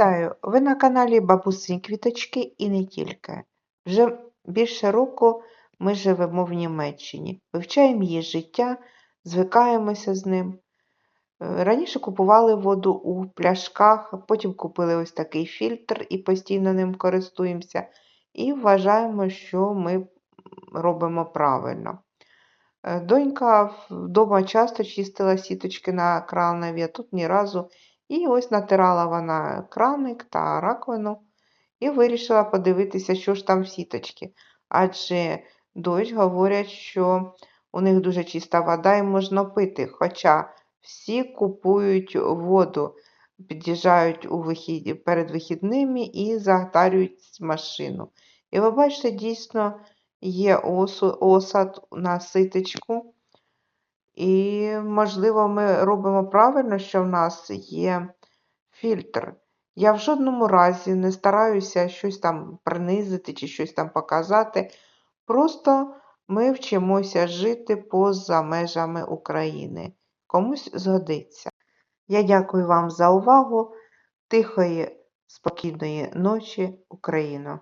Вітаю! Ви на каналі Бабусині Квіточки і не тільки. Вже більше року ми живемо в Німеччині, вивчаємо її життя, звикаємося з ним. Е, Раніше купували воду у пляшках, потім купили ось такий фільтр і постійно ним користуємося. І вважаємо, що ми робимо правильно. Е, Донька вдома часто чистила сіточки на кранові, а тут ні разу. І ось натирала вона краник та раковину і вирішила подивитися, що ж там в сіточці. Адже дощ говорять, що у них дуже чиста вода і можна пити. Хоча всі купують воду, під'їжджають у вихід... перед вихідними і затарюють машину. І ви бачите, дійсно є осад на ситочку. І, можливо, ми робимо правильно, що в нас є фільтр. Я в жодному разі не стараюся щось там принизити чи щось там показати. Просто ми вчимося жити поза межами України. Комусь згодиться. Я дякую вам за увагу. Тихої, спокійної ночі, Україно!